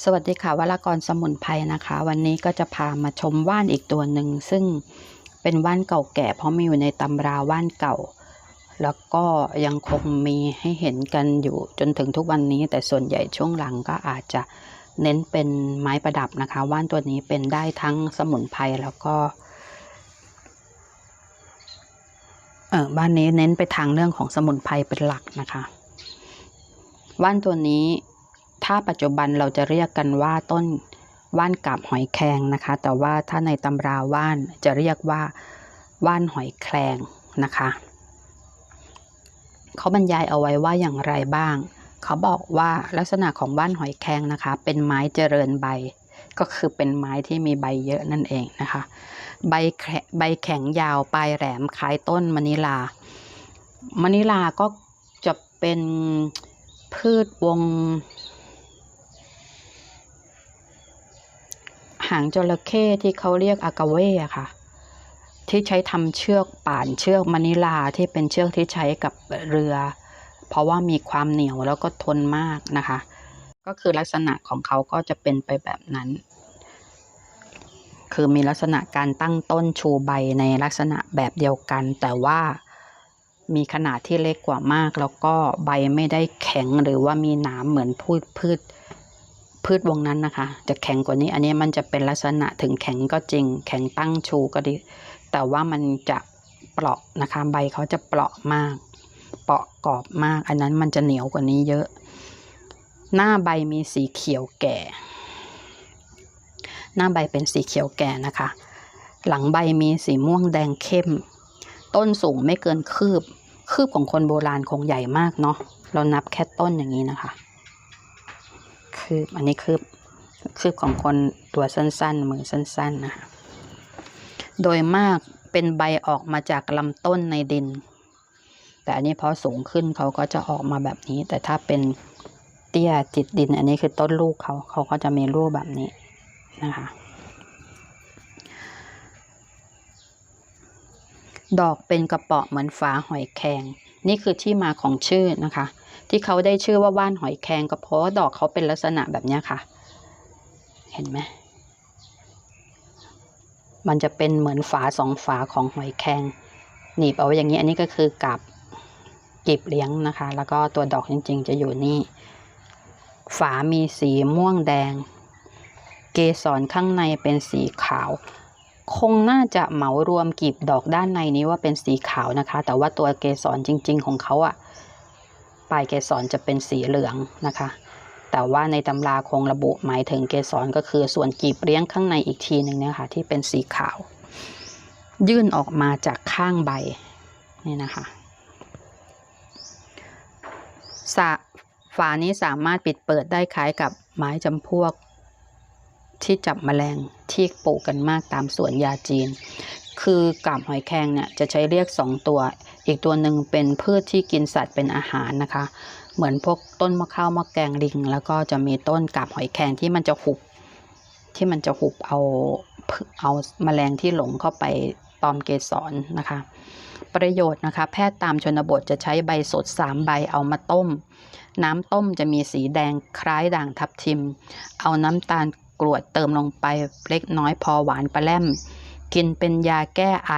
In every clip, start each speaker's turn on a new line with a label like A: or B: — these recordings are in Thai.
A: สวัสดีค่ะวรากรสมุนไพรนะคะ วันนี้ก็จะพามาชมว่านอีกตัวหนึ่งซึ่งเป็นว่านเก่าแก่เพราะมีอยู่ในตำราว่านเก่า แล้วก็ยังคงมีให้เห็นกันอยู่จนถึงทุกวันนี้ แต่ส่วนใหญ่ช่วงหลังก็อาจจะเน้นเป็นไม้ประดับนะคะ ว่านตัวนี้เป็นได้ทั้งสมุนไพรแล้วก็เออบ้านนี้เน้นไปทางเรื่องของสมุนไพรเป็นหลักนะคะ ว่านตัวนี้ ถ้าปัจจุบันเราจะเรียกกันว่าต้นว่านกาบหอยแครงนะคะ แต่ว่าถ้าในตำราว่านจะเรียกว่าว่านหอยแครงนะคะเขาบรรยายเอาไว้ว่าอย่างไรบ้าง เขาบอกว่าลักษณะของว่านหอยแครงนะคะ เป็นไม้เจริญใบ ก็คือเป็นไม้ที่มีใบเยอะนั่นเองนะคะ ใบแขใบแข็งยาวปลายแหลมคล้ายต้นมะนิลามะนิลาก็จะเป็นพืชวง หางจระเข้ที่เขาเรียกอากาเว่ะค่ะ ที่ใช้ทำเชือกป่านเชือกมะนิลาที่เป็นเชือกที่ใช้กับเรือ เพราะว่ามีความเหนียวแล้วก็ทนมากนะคะ ก็คือลักษณะของเขาก็จะเป็นไปแบบนั้น คือมีลักษณะการตั้งต้นชูใบในลักษณะแบบเดียวกัน แต่ว่ามีขนาดที่เล็กกว่ามาก แล้วก็ใบไม่ได้แข็งหรือว่ามีหนามเหมือนพืชพืช พืชวงนั้นนะคะ จะแข็งกว่านี้ อันนี้มันจะเป็นลักษณะถึงแข็งก็จริง แข็งตั้งชูก็ดี แต่ว่ามันจะเปราะนะคะ ใบเขาจะเปราะมาก เปราะกรอบมาก อันนั้นมันจะเหนียวกว่านี้เยอะ หน้าใบมีสีเขียวแก่ หน้าใบเป็นสีเขียวแก่นะคะ หลังใบมีสีม่วงแดงเข้ม ต้นสูงไม่เกินคืบ คืบของคนโบราณคงใหญ่มากเนาะ เรานับแค่ต้นอย่างนี้นะคะ คืบ อันนี้คืบ คืบของคนตัวสั้นๆ มือสั้นๆนะคะโดยมากเป็นใบออกมาจากลำต้นในดิน แต่อันนี้พอสูงขึ้นเขาก็จะออกมาแบบนี้ แต่ถ้าเป็นเตี้ยติดดิน อันนี้คือต้นลูกเขาเขาก็จะมีรูปแบบนี้นะคะ ดอกเป็นกระเปาะเหมือนฝาหอยแครงนี่คือที่มาของชื่อนะคะ ที่เขาได้ชื่อว่าว่านหอยแครงก็เพราะดอกเขาเป็นลักษณะแบบนี้ค่ะ เห็นไหมมันจะเป็นเหมือนฝาสองฝาของหอยแครงหนีบเอาไว้อย่างนี้อันนี้ก็คือกับกีบเลี้ยงนะคะ แล้วก็ตัวดอกจริง ๆ จะอยู่นี่ ฝามีสีม่วงแดง เกสรข้างในเป็นสีขาว คงน่าจะเหมารวมกีบดอกด้านในนี้ว่าเป็นสีขาวนะคะ แต่ว่าตัวเกสรจริง ๆ ของเขาอะ ปลายเกสรจะเป็นสีเหลืองนะคะ แต่ว่าในตำราคงระบุหมายถึงเกสรก็คือส่วนกีบเลี้ยงข้างในอีกทีหนึ่งเนี่ยค่ะที่เป็นสีขาว ยื่นออกมาจากข้างใบนี่นะคะสะฝานี้สามารถปิดเปิดได้คล้ายกับไม้จำพวก ที่จับแมลงที่ปลูกกันมากตามสวนยาจีน คือกาบหอยแครงเนี่ยจะใช้เรียกสองตัว อีกตัวหนึ่งเป็นพืชที่กินสัตว์เป็นอาหารนะคะ เหมือนพวกต้นมะข้าวมะแกงลิง แล้วก็จะมีต้นกาบหอยแครงที่มันจะหุบ ที่มันจะหุบเอาเอาแมลงที่หลงเข้าไปตอมเกสรนะคะ ประโยชน์นะคะ แพทย์ตามชนบทจะใช้ใบสด 3 ใบเอามาต้ม น้ำต้มจะมีสีแดงคล้ายด่างทับทิม เอาน้ำตาลกรวดเติมลงไปเล็กน้อยพอหวานปลาแล่มกินเป็นยาแก้ไอ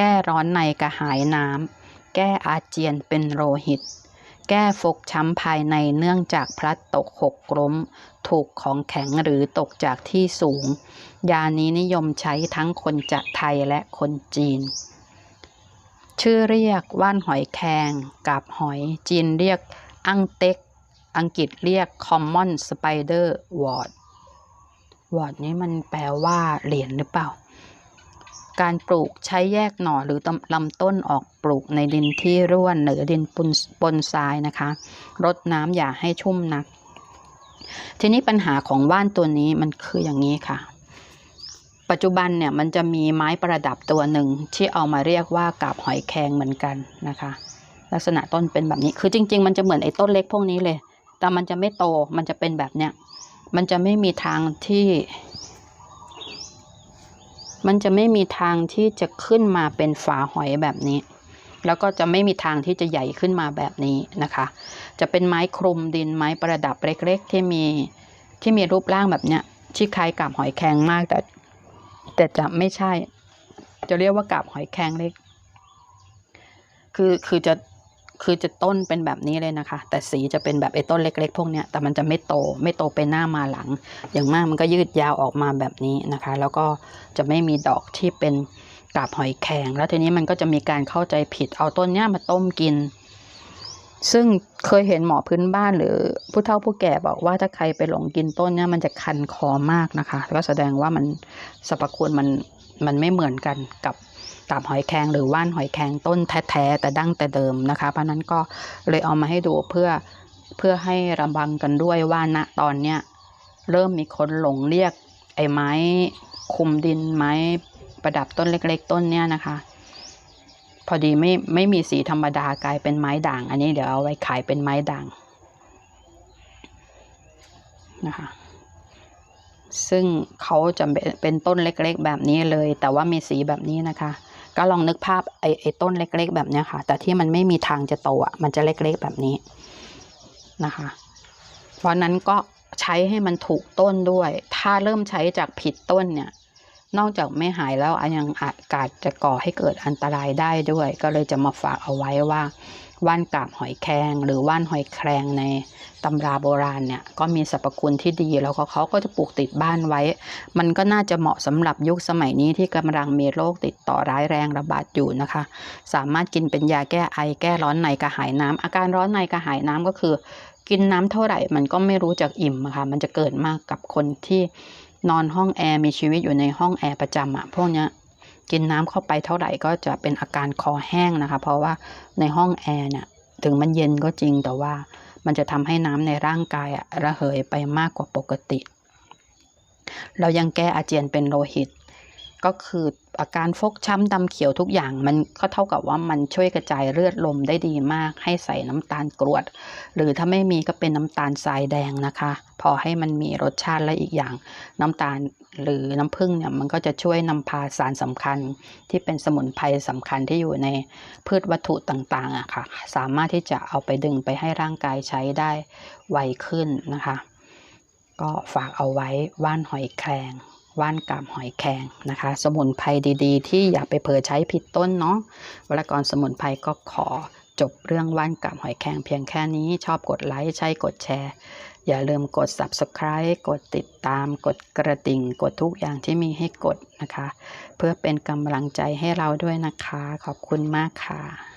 A: แก้ร้อนในกระหายน้ำ แก้อาเจียนเป็นโรหิต แก้ฟกช้ำภายในเนื่องจากพลัดตกหกล้ม ถูกของแข็งหรือตกจากที่สูง ยานี้นิยมใช้ทั้งคนจะไทยและคนจีน ชื่อเรียกว่านหอยแครงกับหอยจีนเรียกอังเต็ก อังกฤษเรียก common spider wort วอร์ดนี้มันแปลว่าเหรียญหรือเปล่า การปลูกใช้แยกหน่อหรือลำต้นออกปลูกในดินที่ร่วนหรือดินปนปนทรายนะคะรดน้ำอย่าให้ชุ่มนัก ทีนี้ปัญหาของว่านตัวนี้มันคืออย่างนี้ค่ะ ปัจจุบันเนี่ยมันจะมีไม้ประดับตัวหนึ่งที่เอามาเรียกว่ากาบหอยแครงเหมือนกันนะคะ ลักษณะต้นเป็นแบบนี้คือจริง ๆ มันจะเหมือนไอ้ต้นเล็กพวกนี้เลย แต่มันจะไม่โตมันจะเป็นแบบเนี้ยมันจะไม่มีทางที่ มันจะไม่มีทางที่จะขึ้นมาเป็นฝาหอยแบบนี้ แล้วก็จะไม่มีทางที่จะใหญ่ขึ้นมาแบบนี้นะคะ จะเป็นไม้คลุมดินไม้ประดับเล็กๆ ที่มีที่มีรูปร่างแบบเนี้ยที่คล้ายกับหอยแครงมากแต่ แต่จะไม่ใช่ จะเรียกว่ากับหอยแครงเล็ก คือคือจะ คือจะต้นเป็นแบบนี้เลยนะคะ แต่สีจะเป็นแบบไอ้ต้นเล็ก ๆ พวกเนี้ยแต่มันจะไม่โตไม่โตไปหน้ามาหลัง อย่างมากมันก็ยืดยาวออกมาแบบนี้นะคะ แล้วก็จะไม่มีดอกที่เป็นกาบหอยแครงแล้วทีนี้มันก็จะมีการเข้าใจผิดเอาต้นเนี้ยมาต้มกิน ซึ่งเคยเห็นหมอพื้นบ้านหรือผู้เฒ่าผู้แก่บอกว่าถ้าใครไปหลงกินต้นเนี้ยมันจะคันคอมากนะคะ ก็แสดงว่ามันสรรพคุณมันมันไม่เหมือนกันกับ กาบหอยแครงหรือว่านหอยแครงต้นแท้ๆแต่ดั้งแต่เดิมนะคะ เพราะนั้นก็เลยเอามาให้ดูเพื่อเพื่อให้ระบังกันด้วยว่าณตอนเนี้ยเริ่มมีคนหลงเรียกไอ้ไม้คุมดินไม้ประดับต้นเล็ก ๆ ต้นเนี้ยนะคะ พอดีไม่ไม่มีสีธรรมดากลายเป็นไม้ด่าง อันนี้เดี๋ยวเอาไว้ขายเป็นไม้ด่างนะคะซึ่งเขาจะเป็นต้นเล็กๆแบบนี้เลย แต่ว่ามีสีแบบนี้นะคะ ก็ลองนึกภาพไอ้ไอ้ต้นเล็ก ๆ แบบนี้ค่ะ แต่ที่มันไม่มีทางจะโตอะมันจะเล็กๆแบบนี้นะคะ เพราะนั้นก็ใช้ให้มันถูกต้นด้วย ถ้าเริ่มใช้จากผิดต้นเนี่ย นอกจากไม่หายแล้วยังอากาศจะก่อให้เกิดอันตรายได้ด้วย ก็เลยจะมาฝากเอาไว้ว่า ว่านกาบหอยแครงหรือว่านหอยแครงในตำราโบราณเนี่ยก็มีสรรพคุณที่ดีแล้วก็เขาก็จะปลูกติดบ้านไว้ มันก็น่าจะเหมาะสำหรับยุคสมัยนี้ที่กำลังมีโรคติดต่อร้ายแรงระบาดอยู่นะคะ สามารถกินเป็นยาแก้ไอแก้ร้อนในกระหายน้ำอาการร้อนในกระหายน้ำก็คือ กินน้ำเท่าไหร่มันก็ไม่รู้จักอิ่มะค่ะมันจะเกิดมากกับคนที่นอนห้องแอร์มีชีวิตอยู่ในห้องแอร์ประจำอะพวกเนี้ย กินน้ำเข้าไปเท่าไหร่ก็จะเป็นอาการคอแห้งนะคะ เพราะว่าในห้องแอร์เนี่ยถึงมันเย็นก็จริงแต่ว่ามันจะทำให้น้ำในร่างกายระเหยไปมากกว่าปกติ เรายังแก้อาเจียนเป็นโลหิต ก็คืออาการฟกช้ำดำเขียวทุกอย่างมันก็เท่ากับว่ามันช่วยกระจายเลือดลมได้ดีมาก ให้ใส่น้ำตาลกรวด หรือถ้าไม่มีก็เป็นน้ำตาลทรายแดงนะคะ พอให้มันมีรสชาติและอีกอย่าง น้ำตาล หรือน้ำผึ้งเนี่ยมันก็จะช่วยนำพาสารสำคัญที่เป็นสมุนไพรสำคัญที่อยู่ในพืชวัตถุต่างๆอะค่ะ สามารถที่จะเอาไปดึงไปให้ร่างกายใช้ได้ไวขึ้นนะคะ ก็ฝากเอาไว้ว่านหอยแครงว่านกาบหอยแครงนะคะ สมุนไพรดีๆ ที่อย่าไปเผลอใช้ผิดต้นเนาะวรากรสมุนไพรก็ขอจบเรื่องว่านกาบหอยแครงเพียงแค่นี้ชอบกดไลค์ใช่กดแชร์ อย่าลืมกด subscribe กดติดตาม กดกระดิ่ง กดทุกอย่างที่มีให้กดนะคะ เพื่อเป็นกำลังใจให้เราด้วยนะคะ ขอบคุณมากค่ะ